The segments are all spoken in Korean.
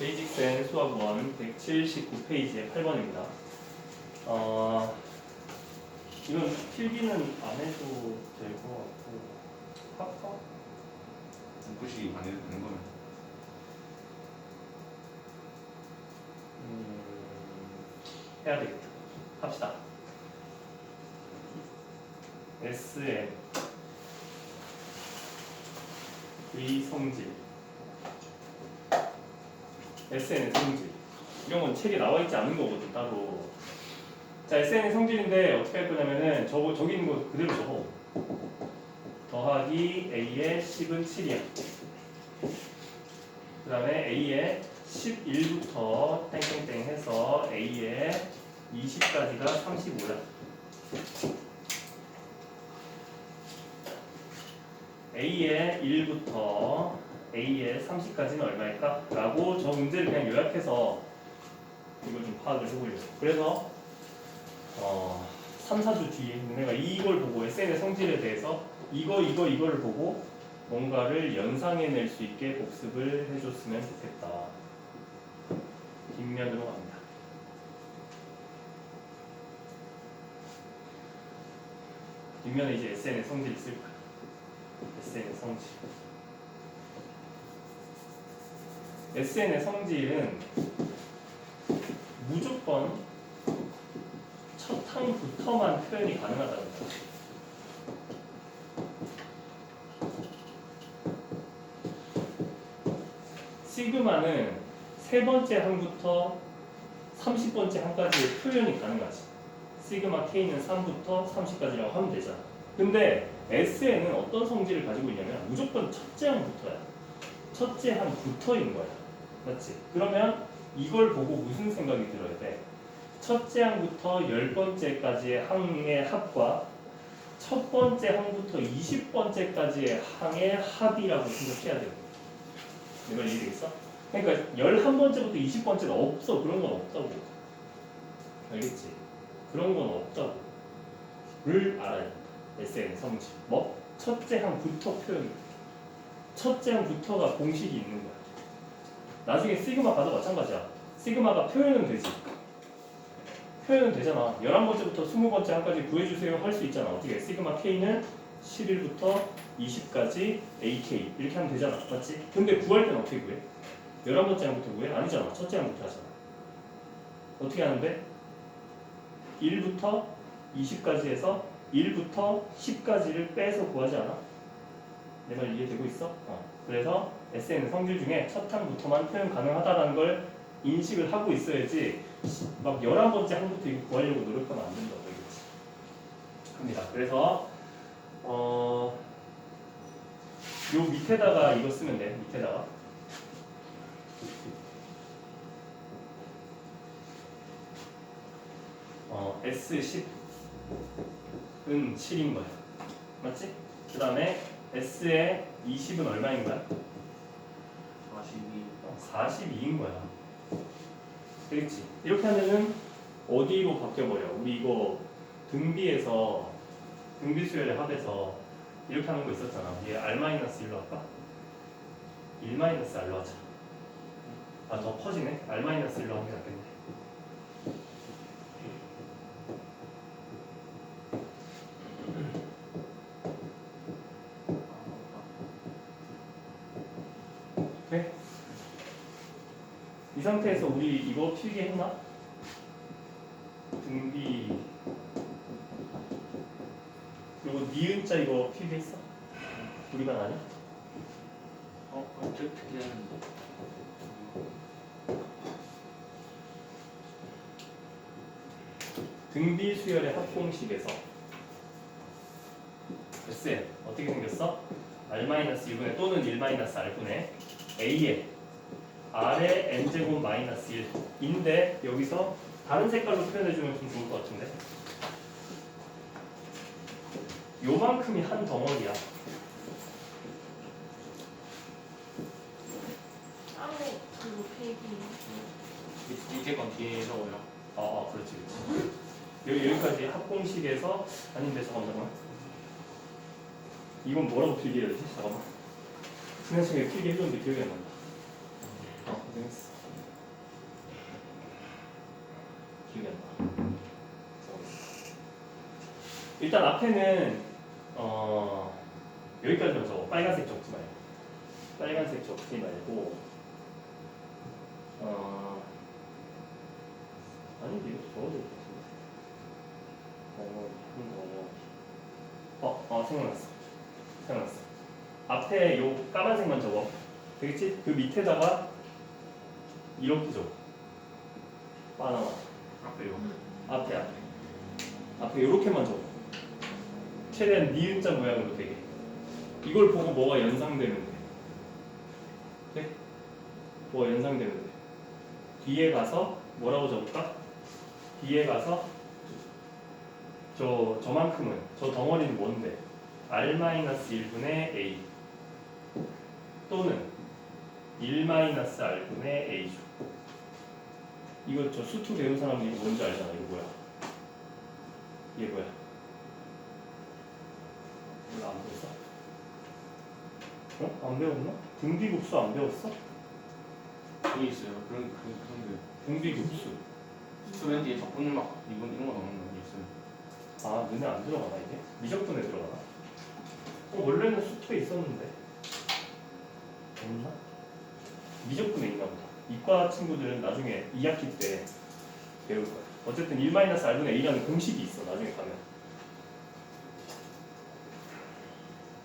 베이직스 앤 수학 1 179페이지의 8번입니다. 어, 이건 필기는 안 해도 될 것 같고 할까? 문구식이 안 해도 되는 거면 음, 해야 되겠다. 합시다. SM 의 성질 SN의 성질. 이런 건 책에 나와 있지 않은 거거든 따로. 자 SN의 성질인데 어떻게 할 거냐면은 저거 저기 있는 거 그대로 적어. 더하기 A의 10은 7이야. 그 다음에 A의 11부터 땡땡땡 해서 A의 20까지가 35야. A의 1부터 A의 30까지는 얼마일까? 라고 저 문제를 그냥 요약해서 이걸 좀 파악을 해보려고 그래서 어, 3, 4주 뒤에 내가 이걸 보고 SN의 성질에 대해서 이거 이거 이거를 보고 뭔가를 연상해낼 수 있게 복습을 해줬으면 좋겠다 뒷면으로 갑니다 뒷면에 이제 SN의 성질 있을 거야 SN의 성질. SN의 성질은 무조건 첫 항부터만 표현이 가능하다는 거야. 시그마는 세 번째 항부터 30번째 항까지의 표현이 가능하지. 시그마 K는 3부터 30까지라고 하면 되잖아. 근데 SN은 어떤 성질을 가지고 있냐면 무조건 첫째 항부터야. 첫째 항부터인 거야. 맞지? 그러면 이걸 보고 무슨 생각이 들어야 돼? 첫째 항부터 열 번째까지의 항의 합과 첫 번째 항부터 20번째까지의 항의 합이라고 생각해야 돼요. 이걸 이해되겠어? 그러니까 11번째부터 20번째는 없어. 그런 건 없다고. 알겠지? 그런 건 없다고. 를 알아야 돼. SN 성질. 뭐? 첫째 항부터 표현. 첫째 항부터가 공식이 있는 거야. 나중에 시그마 가도 마찬가지야. 시그마가 표현은 되지. 표현은 되잖아. 11번째부터 20번째 항까지 구해주세요 할 수 있잖아. 어떻게? 시그마 K는 11부터 20까지 AK 이렇게 하면 되잖아. 맞지? 근데 구할 때는 어떻게 구해? 11번째 항부터 구해? 아니잖아. 첫째 항부터 하잖아. 어떻게 하는데? 1부터 20까지 해서 1부터 10까지를 빼서 구하지 않아? 내 말 이해되고 있어? 어. 그래서 SN 성질 중에 첫 항부터만 표현 가능하다는 걸 인식을 하고 있어야지 막 11번째 항부터 이거 구하려고 노력하면 안 된다고 알겠지? 합니다. 그래서 어, 요 밑에다가 이거 쓰면 돼. 밑에다가 어, S10은 7인 거야. 맞지? 그 다음에 S의 20은 얼마인 거야? 42 42인 거야. 그렇지. 이렇게 하면은 어디로 바뀌어버려? 우리 이거 등비에서 등비 수열의 합에서 이렇게 하는 거 있었잖아. 얘 R-1로 할까? 1-R로 하자. 아, 더 퍼지네? R-1로 하는 게 낫겠네. 네? 이 상태에서 우리 이거 필기했나? 등비 그리고 니은자 이거 필기했어? 우리가 아니야? 어? 어떻게 하는데? 등비 수열의 합공식에서 SN 어떻게 생겼어? R-1분의 또는 1-R분의 A의 R의 N제곱 마이너스 1인데 여기서 다른 색깔로 표현해주면 좀 좋을 것 같은데? 요만큼이 한 덩어리야. 필기 밑에 건 뒤에 적어요 아, 아 그렇지 그렇지. 여기, 여기까지 합공식에서 아닌데 잠깐만. 이건 뭐라고 필기해야 되지? 잠깐만. 지난 시간에 필기해줬는데 기억이 안 난다. 어 고생했어 기억이 안 나. 일단 앞에는 어 여기까지만 적어. 빨간색 적지 말고. 빨간색 적지 말고 어 아니 이거 적어도 덩어리. 어, 어 생각났어. 생각났어. 앞에 요 까만색만 적어. 되겠지? 그 밑에다가 이렇게 적어. 바나나. 앞에요. 앞에 앞에. 앞에 요렇게만 적어. 최대한 니은자 모양으로 되게. 이걸 보고 뭐가 연상되면 돼. 네? 뭐가 연상되면 돼. 뒤에 가서 뭐라고 적을까? 뒤에 가서 저 저만큼은 저 덩어리는 뭔데? r-1분의 a 또는 1-r분의 a죠. 이거 저 수투 배운 사람은 이거 뭔지 알잖아. 이거 뭐야? 이게 뭐야? 이거 안 배웠어? 어? 안 배웠나? 등비급수 안 배웠어? 여기 있어요. 그런 그런 그런 게. 등비급수. 스튜던트의 적분막 이건 이런 거 나오는 거 있어요. 아 눈에 안 들어가나 이게? 미적분에 들어가나? 어, 원래는 수투에 있었는데 없나? 미적분에 있나 보다. 이과 친구들은 나중에 2학기 때 배울 거야. 어쨌든 1-r분의 a라는 공식이 있어 나중에 가면.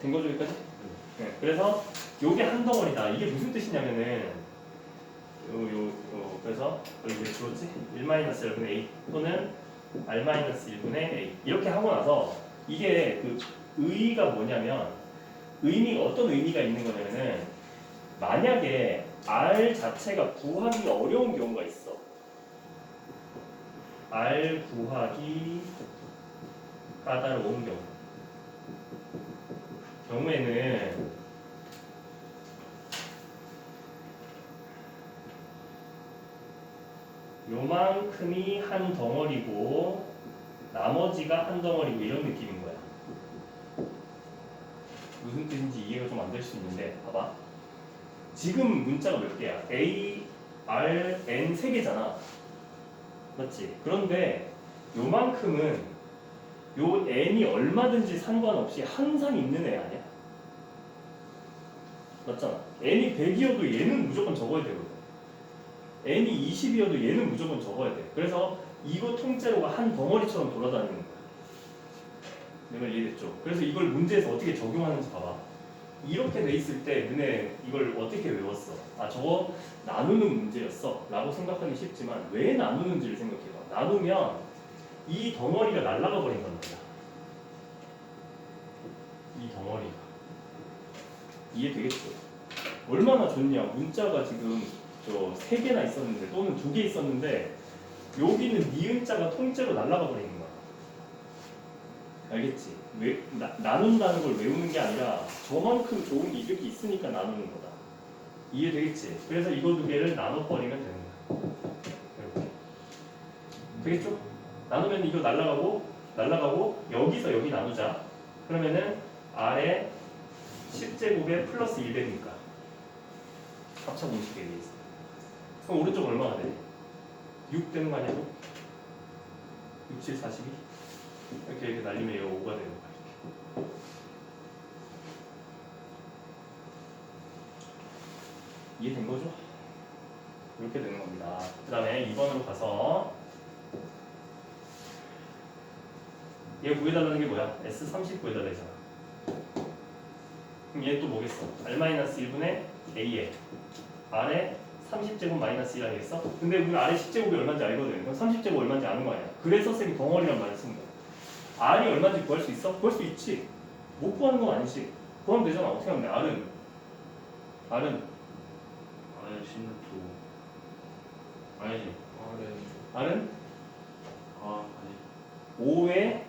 된 거죠 여기까지? 네, 그래서 요게 한 덩어리다. 이게 무슨 뜻이냐면은 요, 요, 요 그래서 왜 줄었지? 1-r분의 a 또는 r-1분의 a. 이렇게 하고 나서 이게 그 의의가 뭐냐면 의미가 어떤 의미가 있는 거냐면은 만약에 r 자체가 구하기 어려운 경우가 있어 r 구하기 까다로운 경우 경우에는 요만큼이 한 덩어리고 나머지가 한 덩어리고 이런 느낌인 거야. 무슨 뜻인지 이해가 좀 안 될 수 있는데 봐봐. 지금 문자가 몇 개야? A, R, N 세 개잖아. 맞지? 그런데 요만큼은 요 N이 얼마든지 상관없이 항상 있는 애 아니야? 맞잖아. N이 100이어도 얘는 무조건 적어야 되거든. n이 20이어도 얘는 무조건 적어야 돼. 그래서 이거 통째로가 한 덩어리처럼 돌아다니는 거야. 내가 이해됐죠? 그래서 이걸 문제에서 어떻게 적용하는지 봐봐. 이렇게 돼 있을 때 너네 이걸 어떻게 외웠어? 아 저거 나누는 문제였어 라고 생각하기 쉽지만 왜 나누는지를 생각해봐. 나누면 이 덩어리가 날아가 버린단 말이야. 이 덩어리가. 이해되겠죠? 얼마나 좋냐. 문자가 지금 저 세 개나 있었는데 또는 두 개 있었는데 여기는 니은자가 통째로 날아가 버리는 거야. 알겠지? 왜 나, 나눈다는 걸 외우는 게 아니라 저만큼 좋은 게 이렇게 있으니까 나누는 거다. 이해되겠지? 그래서 이거 두 개를 나눠 버리면 되는 거야. 이렇게. 되겠죠? 나누면 이거 날아가고 날아가고 여기서 여기 나누자. 그러면은 아래 10제곱에 플러스 100이니까 합차 공식에 의해서. 그럼 오른쪽 얼마가 돼? 6 되는 거 아니야? 6? 6, 7, 42? 이렇게 이렇게 날리면 얘가 5가 되는 거야. 이해된 거죠? 이렇게 되는 겁니다. 그 다음에 2번으로 가서 얘 구해달라는 게 뭐야? S30 구해달라 했잖아. 그럼 얘 또 뭐겠어? R-1분의 A에 R에 30제곱 마이너스 1 아니겠어? 근데 우리 R의 10제곱이 얼마인지 알거든. 그럼 30제곱 얼마인지 아는 거 아니야? 그래서 쌤이 덩어리란 말을 쓴 거야. R이 얼마인지 구할 수 있어? 구할 수 있지. 못 구하는 건 아니지. 구하면 되잖아. 어떻게 하면 돼? R은 R은 아예 신루투. 아니지. R은 아 아니. 5의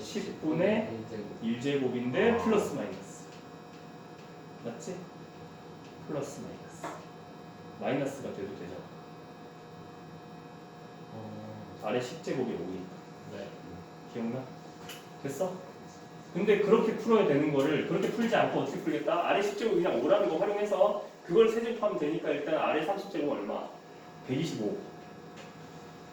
10, 10분의 1제곱 1제곱인데 아. 플러스 마이너스. 맞지? 플러스 마이너스. 마이너스가 돼도 되잖아. 어, 아래 10제곱이 5니까. 네. 기억나? 됐어? 근데 그렇게 풀어야 되는 거를 그렇게 풀지 않고 어떻게 풀겠다? 아래 10제곱 그냥 5라는 거 활용해서 그걸 세제곱하면 되니까 일단 아래 30제곱 얼마? 125.